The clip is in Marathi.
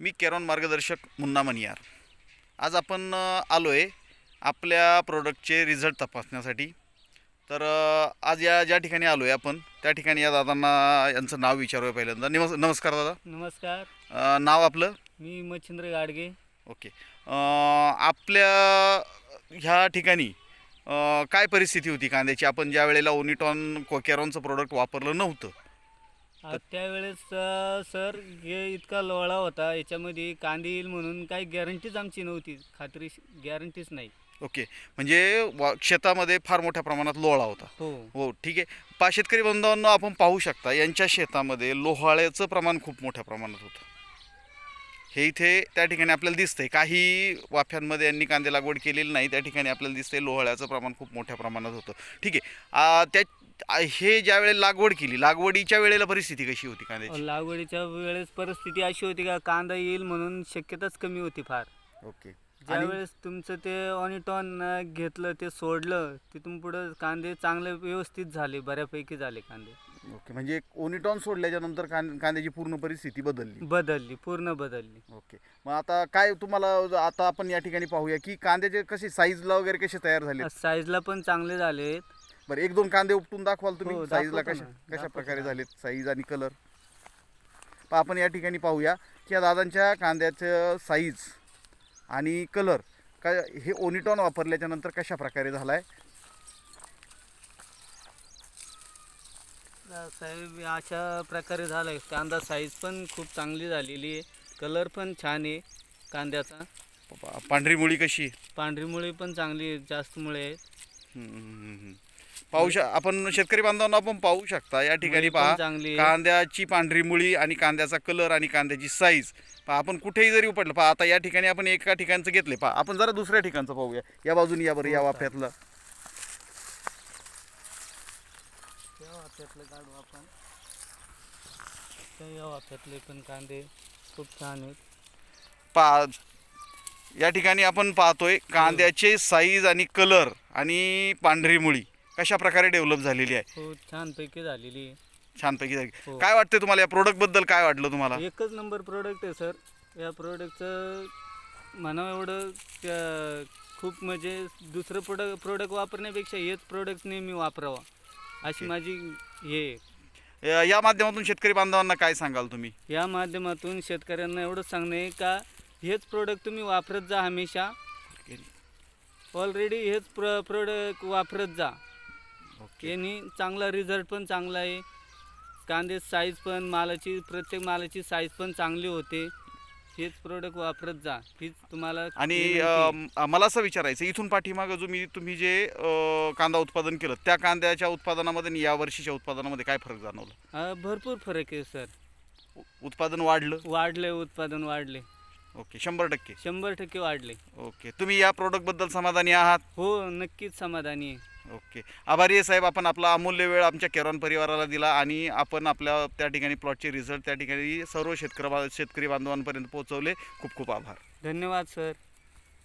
मी केरॉन मार्गदर्शक मुन्ना मनियार. आज आपण आलो आहे आपल्या प्रोडक्टचे रिझल्ट तपासण्यासाठी. तर आज या ज्या ठिकाणी आलो आहे आपण त्या ठिकाणी या दादांना यांचं नाव विचारूया पहिल्यांदा. नमस् नमस्कार दादा. नमस्कार. अ, नाव आपलं? मी मच्छिंद्र गाडगे. ओके. अ, आपल्या ह्या ठिकाणी अ, काय परिस्थिती होती कांद्याची? आपण ज्या वेळेला ओनिटॉन कोकॅरॉनचं प्रोडक्ट वापरलं नव्हतं अ, त्यावेळेस अ, सर हे इतका लोळा होता याच्यामध्ये कांदे येईल म्हणून काही गॅरंटीच आमची नव्हती. खात्री गॅरंटीच नाही. ओके. म्हणजे वा शेतामध्ये फार मोठ्या प्रमाणात लोळा होता. हो. हो ठीक आहे. पा शेतकरी बांधवांना आपण पाहू शकता यांच्या शेतामध्ये लोहाळ्याचं प्रमाण खूप मोठ्या प्रमाणात होतं. हे इथे त्या ठिकाणी आपल्याला दिसतंय. काही वाफ्यांमध्ये यांनी कांदे लागवड केलेली नाही. त्या ठिकाणी आपल्याला दिसतंय लोहाळ्याचं प्रमाण खूप मोठ्या प्रमाणात होतं. ठीक आहे. आ, त्या हे ज्या वेळेला लागवड केली लागवडीच्या वेळेला परिस्थिती कशी होती कांद्याची? लागवडीच्या वेळेस परिस्थिती अशी होती का कांदा येईल म्हणून शक्यताच कमी होती फार. ओके. ज्यावेळेस तुमचं ते ऑनिटॉन घेतलं ते सोडलं तिथून पुढं कांदे चांगले व्यवस्थित झाले बऱ्यापैकी झाले कांदे. ओके म्हणजे ओनिटॉन सोडल्याच्या नंतर कांद्याची पूर्ण परिस्थिती बदलली. बदलली पूर्ण बदलली. ओके. मग आता काय तुम्हाला आता आपण या ठिकाणी पाहूया की कांद्याचे कसे साईजला वगैरे कसे तयार झाले साईजला पण चांगले झाले बरं एक दोन कांदे उपटून दाखवाल तुम्ही? हो, साईजला दाखवतो कशा ना, कशा दाखवतो प्रकारे. झालेत साईज आणि कलर पण आपण या ठिकाणी पाहूया की या दादांच्या कांद्याचं साईज आणि कलर का हे ओनिटॉन वापरल्याच्या नंतर कशा प्रकारे झालाय? साहेब अशा प्रकारे झालं कांदा साईज पण खूप चांगली झालेली आहे. कलर पण छान आहे कांद्याचा. पा- पांढरी मुळी कशी? पांढरी मुळी पण चांगली आहे जास्त मुळे आहेत. हम्म, हम्म, हम्म, हम्म. पाहू शक आपण शेतकरी बांधवांना आपण पाहू शकता. या ठिकाणी पहा चांगली. कांद्याची पांढरी मुळी आणि कांद्याचा कलर आणि कांद्याची साईज पहा आपण कुठेही जरी उपटलं पहा आता या ठिकाणी आपण एका ठिकाणचं घेतले पहा आपण जरा दुसऱ्या ठिकाणचं पाहूया. या बाजूने या बरं या हो, वाफ्यातलं. त्या वाफ्यातलं काढू आपण. त्या या वाफ्यातले पण कांदे खूप छान आहेत. पा या ठिकाणी आपण पाहतोय कांद्याचे साईज आणि कलर आणि पांढरी मुळी. कशा प्रकारे डेव्हलप झालेली आहे? हो छानपैकी झालेली आहे. छानपैकी झाली हो. काय वाटतंय तुम्हाला या प्रोडक्टबद्दल काय वाटलं तुम्हाला? एकच नंबर प्रोडक्ट आहे सर या प्रोडक्टचं म्हणावं एवढं त्या- खूप म्हणजे दुसरं प्रोडक्ट प्रोडक्ट वापरण्यापेक्षा हेच प्रोडक्ट नेहमी वापरावं. अशी. माझी हे आहे. या- या माध्यमातून शेतकरी बांधवांना काय सांगाल तुम्ही? या माध्यमातून शेतकऱ्यांना एवढं सांगणं आहे का हेच प्रोडक्ट तुम्ही वापरत जा हमेशा. ऑलरेडी हेच प्र प्रोडक्ट वापरत जा. यांनी चांगला रिझल्ट पण चांगला आहे. कांदे साईज पण मालाची प्रत्येक मालाची साईज पण चांगली होते. हेच प्रोडक्ट वापरत जा. हीच तुम्हाला आणि. अं, मला असं विचारायचं इथून पाठीमागं जो मी तुम्ही जे अं, कांदा उत्पादन केलं त्या कांद्याच्या उत्पादनामध्ये आणि या वर्षीच्या उत्पादनामध्ये काय फरक जाणवला? भरपूर फरक आहे सर. उ- उत्पादन वाढलं? वाढले उत्पादन वाढले. ओके शंभर टक्के. शंभर टक्के वाढले. ओके तुम्ही या प्रोडक्टबद्दल समाधानी आहात? हो नक्कीच समाधानी आहे. ओके. आभारी आहे साहेब आपण आपला अमूल्य वेळ आमच्या केरॉन परिवाराला दिला आणि आपण आपल्या त्या ठिकाणी प्लॉटचे रिझल्ट त्या ठिकाणी सर्व शेतकरी शेतकरी बांधवांपर्यंत पोहोचवले. खूप खूप आभार. धन्यवाद सर